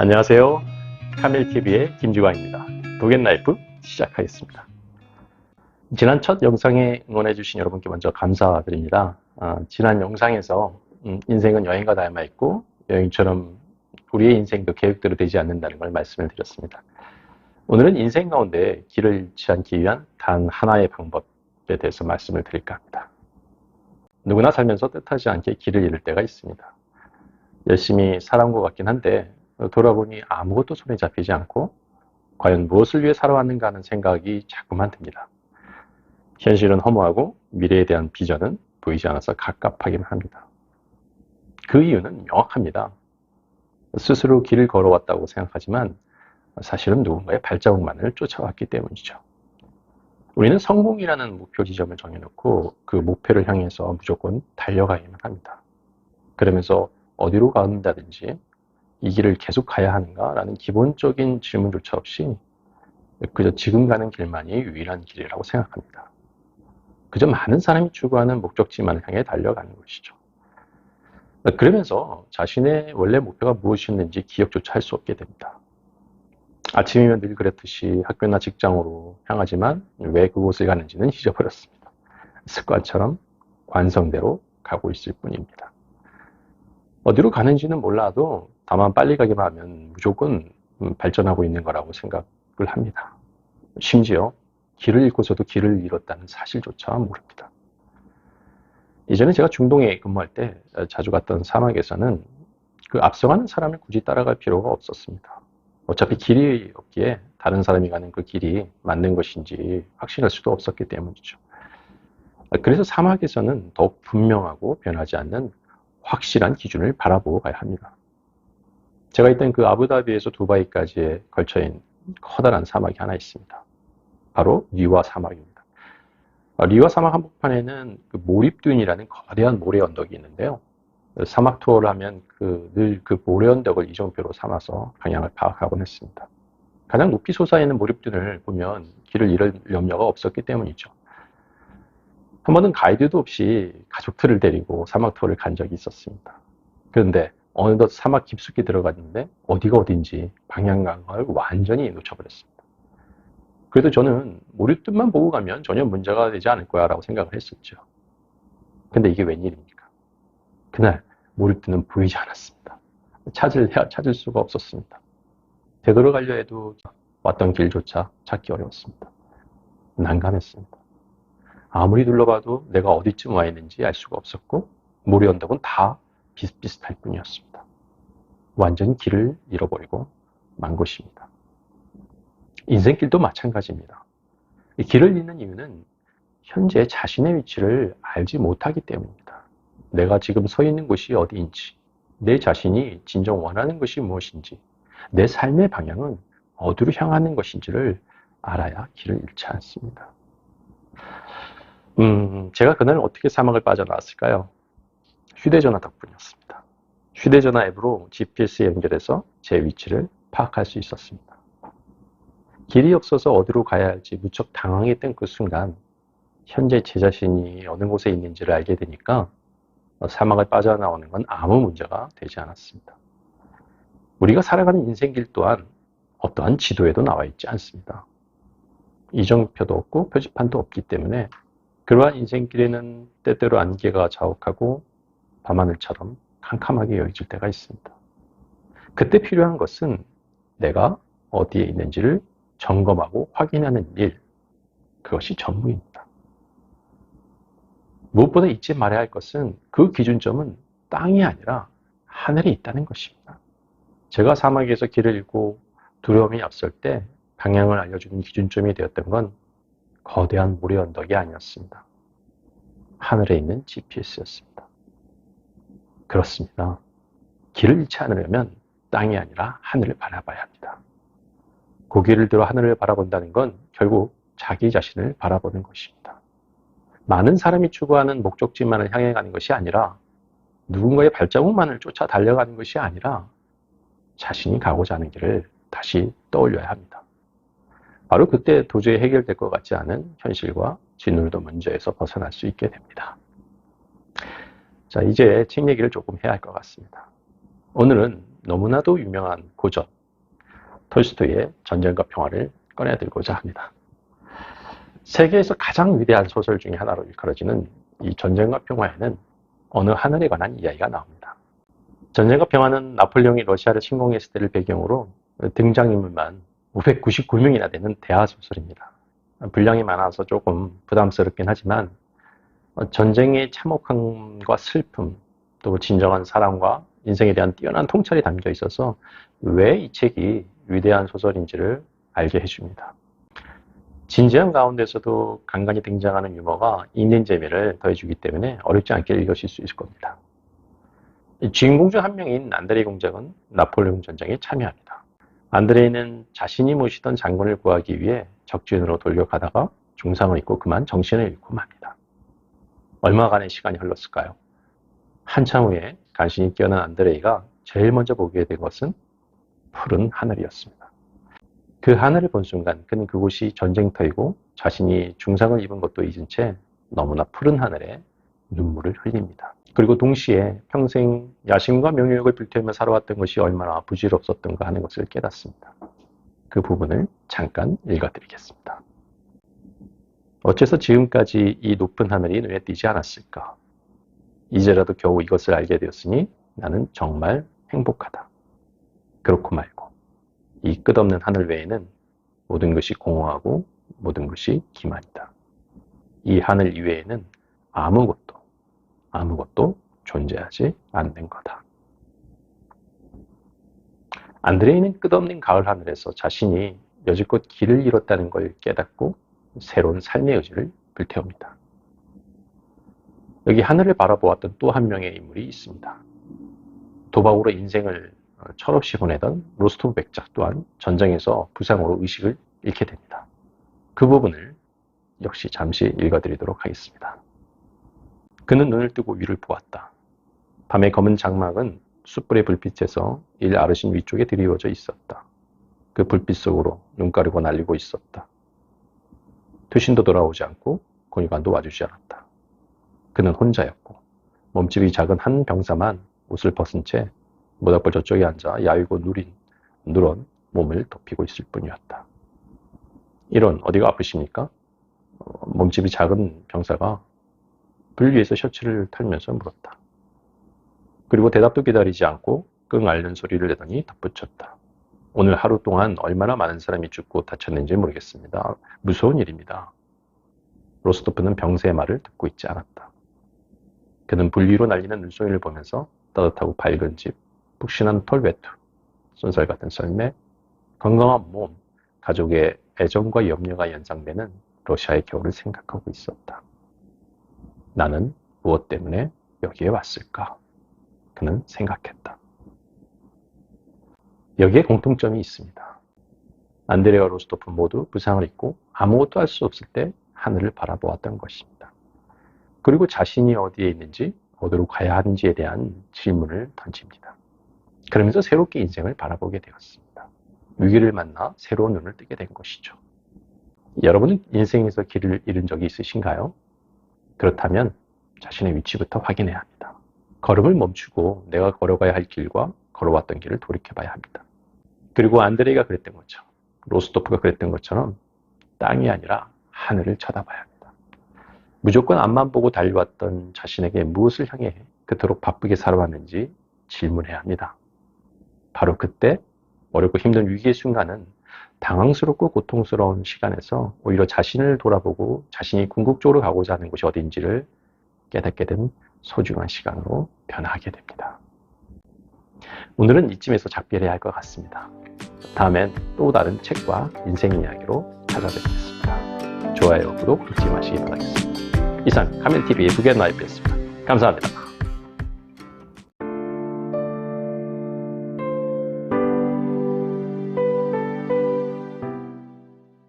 안녕하세요. 카멜TV의 김주광입니다. 도겐라이프 시작하겠습니다. 지난 첫 영상에 응원해주신 여러분께 먼저 감사드립니다. 아, 지난 영상에서 음, 인생은 여행과 닮아 있고 여행처럼 우리의 인생도 계획대로 되지 않는다는 걸 말씀을 드렸습니다. 오늘은 인생 가운데 길을 잃지 않기 위한 단 하나의 방법에 대해서 말씀을 드릴까 합니다. 누구나 살면서 뜻하지 않게 길을 잃을 때가 있습니다. 열심히 살아온 것 같긴 한데 돌아보니 아무것도 손에 잡히지 않고 과연 무엇을 위해 살아왔는가 하는 생각이 자꾸만 듭니다. 현실은 허무하고 미래에 대한 비전은 보이지 않아서 갑갑하기만 합니다. 그 이유는 명확합니다. 스스로 길을 걸어왔다고 생각하지만 사실은 누군가의 발자국만을 쫓아왔기 때문이죠. 우리는 성공이라는 목표 지점을 정해놓고 그 목표를 향해서 무조건 달려가야만 합니다. 그러면서 어디로 가는다든지 이 길을 계속 가야 하는가라는 기본적인 질문조차 없이 그저 지금 가는 길만이 유일한 길이라고 생각합니다. 그저 많은 사람이 추구하는 목적지만을 향해 달려가는 것이죠. 그러면서 자신의 원래 목표가 무엇이었는지 기억조차 할 수 없게 됩니다. 아침이면 늘 그랬듯이 학교나 직장으로 향하지만 왜 그곳을 가는지는 잊어버렸습니다. 습관처럼 관성대로 가고 있을 뿐입니다. 어디로 가는지는 몰라도 다만 빨리 가기만 하면 무조건 발전하고 있는 거라고 생각을 합니다. 심지어 길을 잃고서도 길을 잃었다는 사실조차 모릅니다. 이전에 제가 중동에 근무할 때 자주 갔던 사막에서는 그 앞서가는 사람을 굳이 따라갈 필요가 없었습니다. 어차피 길이 없기에 다른 사람이 가는 그 길이 맞는 것인지 확신할 수도 없었기 때문이죠. 그래서 사막에서는 더욱 분명하고 변하지 않는 확실한 기준을 바라보고 가야 합니다. 제가 있던 그 아부다비에서 두바이까지에 걸쳐있는 커다란 사막이 하나 있습니다. 바로 리와 사막입니다. 리와 사막 한복판에는 그 모립둔이라는 거대한 모래 언덕이 있는데요. 사막 투어를 하면 그늘그 모래 언덕을 이정표로 삼아서 방향을 파악하곤 했습니다. 가장 높이 솟아있는 모립둔을 보면 길을 잃을 염려가 없었기 때문이죠. 한 번은 가이드도 없이 가족들을 데리고 사막 투어를 간 적이 있었습니다. 그런데 어느덧 사막 깊숙이 들어갔는데 어디가 어딘지 방향감을 완전히 놓쳐버렸습니다. 그래도 저는 모리뜻만 보고 가면 전혀 문제가 되지 않을 거야 라고 생각을 했었죠. 근데 이게 웬일입니까? 그날 모리뜻은 보이지 않았습니다. 찾을, 찾을 수가 없었습니다. 되돌아 가려 해도 왔던 길조차 찾기 어려웠습니다. 난감했습니다. 아무리 둘러봐도 내가 어디쯤 와 있는지 알 수가 없었고 모리 언덕은 다 비슷비슷할 뿐이었습니다. 완전히 길을 잃어버리고 만 것입니다. 인생길도 마찬가지입니다. 길을 잃는 이유는 현재 자신의 위치를 알지 못하기 때문입니다. 내가 지금 서 있는 곳이 어디인지, 내 자신이 진정 원하는 것이 무엇인지, 내 삶의 방향은 어디로 향하는 것인지를 알아야 길을 잃지 않습니다. 음, 제가 그날 어떻게 사막을 빠져나왔을까요? 휴대전화 덕분이었습니다. 휴대전화 앱으로 GPS에 연결해서 제 위치를 파악할 수 있었습니다. 길이 없어서 어디로 가야 할지 무척 당황했던 그 순간 현재 제 자신이 어느 곳에 있는지를 알게 되니까 사막을 빠져나오는 건 아무 문제가 되지 않았습니다. 우리가 살아가는 인생길 또한 어떠한 지도에도 나와 있지 않습니다. 이정표도 없고 표지판도 없기 때문에 그러한 인생길에는 때때로 안개가 자욱하고 밤하늘처럼 캄캄하게 여겨질 때가 있습니다. 그때 필요한 것은 내가 어디에 있는지를 점검하고 확인하는 일, 그것이 전부입니다. 무엇보다 잊지 말아야 할 것은 그 기준점은 땅이 아니라 하늘에 있다는 것입니다. 제가 사막에서 길을 잃고 두려움이 앞설 때 방향을 알려주는 기준점이 되었던 건 거대한 모래 언덕이 아니었습니다. 하늘에 있는 GPS였습니다. 그렇습니다. 길을 잃지 않으려면 땅이 아니라 하늘을 바라봐야 합니다. 고개를 들어 하늘을 바라본다는 건 결국 자기 자신을 바라보는 것입니다. 많은 사람이 추구하는 목적지만을 향해 가는 것이 아니라 누군가의 발자국만을 쫓아 달려가는 것이 아니라 자신이 가고자 하는 길을 다시 떠올려야 합니다. 바로 그때 도저히 해결될 것 같지 않은 현실과 진울도 문제에서 벗어날 수 있게 됩니다. 자, 이제 책 얘기를 조금 해야 할 것 같습니다. 오늘은 너무나도 유명한 고전 톨스토이의 전쟁과 평화를 꺼내들고자 합니다. 세계에서 가장 위대한 소설 중에 하나로 일컬어지는 이 전쟁과 평화에는 어느 하늘에 관한 이야기가 나옵니다. 전쟁과 평화는 나폴레옹이 러시아를 침공했을 때를 배경으로 등장인물만 599명이나 되는 대하 소설입니다. 분량이 많아서 조금 부담스럽긴 하지만 전쟁의 참혹함과 슬픔, 또 진정한 사랑과 인생에 대한 뛰어난 통찰이 담겨 있어서 왜 이 책이 위대한 소설인지를 알게 해줍니다. 진지한 가운데서도 간간히 등장하는 유머가 읽는 재미를 더해주기 때문에 어렵지 않게 읽으실 수 있을 겁니다. 주인공 중 한 명인 안드레이 공작은 나폴레옹 전쟁에 참여합니다. 안드레이는 자신이 모시던 장군을 구하기 위해 적진으로 돌려가다가 중상을 입고 그만 정신을 잃고 맙니다. 얼마간의 시간이 흘렀을까요? 한참 후에 간신히 깨어난 안드레이가 제일 먼저 보게 된 것은 푸른 하늘이었습니다. 그 하늘을 본 순간 그는 그곳이 전쟁터이고 자신이 중상을 입은 것도 잊은 채 너무나 푸른 하늘에 눈물을 흘립니다. 그리고 동시에 평생 야심과 명예욕을 불태우며 살아왔던 것이 얼마나 부질없었던가 하는 것을 깨닫습니다. 그 부분을 잠깐 읽어드리겠습니다. 어째서 지금까지 이 높은 하늘이 눈에 띄지 않았을까? 이제라도 겨우 이것을 알게 되었으니 나는 정말 행복하다. 그렇고 말고 이 끝없는 하늘 외에는 모든 것이 공허하고 모든 것이 기만이다. 이 하늘 이외에는 아무것도 아무것도 존재하지 않는 거다. 안드레이는 끝없는 가을 하늘에서 자신이 여지껏 길을 잃었다는 걸 깨닫고 새로운 삶의 의지를 불태웁니다. 여기 하늘을 바라보았던 또 한 명의 인물이 있습니다. 도박으로 인생을 철없이 보내던 로스토브 백작 또한 전쟁에서 부상으로 의식을 잃게 됩니다. 그 부분을 역시 잠시 읽어드리도록 하겠습니다. 그는 눈을 뜨고 위를 보았다. 밤의 검은 장막은 숯불의 불빛에서 일 아르신 위쪽에 드리워져 있었다. 그 불빛 속으로 눈 가리고 날리고 있었다. 투신도 돌아오지 않고 권유관도 와주지 않았다. 그는 혼자였고 몸집이 작은 한 병사만 옷을 벗은 채 모닥불 저쪽에 앉아 야위고 누린 누런 몸을 덮이고 있을 뿐이었다. 이런 어디가 아프십니까? 어, 몸집이 작은 병사가 불 위에서 셔츠를 털면서 물었다. 그리고 대답도 기다리지 않고 끙 앓는 소리를 내더니 덧붙였다. 오늘 하루 동안 얼마나 많은 사람이 죽고 다쳤는지 모르겠습니다. 무서운 일입니다. 로스토프는 병세의 말을 듣고 있지 않았다. 그는 불 위로 날리는 눈송이를 보면서 따뜻하고 밝은 집, 푹신한 털 외투, 쏜살 같은 썰매, 건강한 몸, 가족의 애정과 염려가 연상되는 러시아의 겨울을 생각하고 있었다. 나는 무엇 때문에 여기에 왔을까? 그는 생각했다. 여기에 공통점이 있습니다. 안드레와 로스토프 모두 부상을 입고 아무것도 할 수 없을 때 하늘을 바라보았던 것입니다. 그리고 자신이 어디에 있는지, 어디로 가야 하는지에 대한 질문을 던집니다. 그러면서 새롭게 인생을 바라보게 되었습니다. 위기를 만나 새로운 눈을 뜨게 된 것이죠. 여러분은 인생에서 길을 잃은 적이 있으신가요? 그렇다면 자신의 위치부터 확인해야 합니다. 걸음을 멈추고 내가 걸어가야 할 길과 걸어왔던 길을 돌이켜봐야 합니다. 그리고 안드레이가 그랬던 것처럼 로스토프가 그랬던 것처럼 땅이 아니라 하늘을 쳐다봐야 합니다. 무조건 앞만 보고 달려왔던 자신에게 무엇을 향해 그토록 바쁘게 살아왔는지 질문해야 합니다. 바로 그때 어렵고 힘든 위기의 순간은 당황스럽고 고통스러운 시간에서 오히려 자신을 돌아보고 자신이 궁극적으로 가고자 하는 곳이 어딘지를 깨닫게 된 소중한 시간으로 변화하게 됩니다. 오늘은 이쯤에서 작별해야 할 것 같습니다. 다음엔 또 다른 책과 인생 이야기로 찾아뵙겠습니다. 좋아요, 구독 잊지 마시기 바라겠습니다. 이상 카멜TV의 부겐 라이프였습니다. 감사합니다.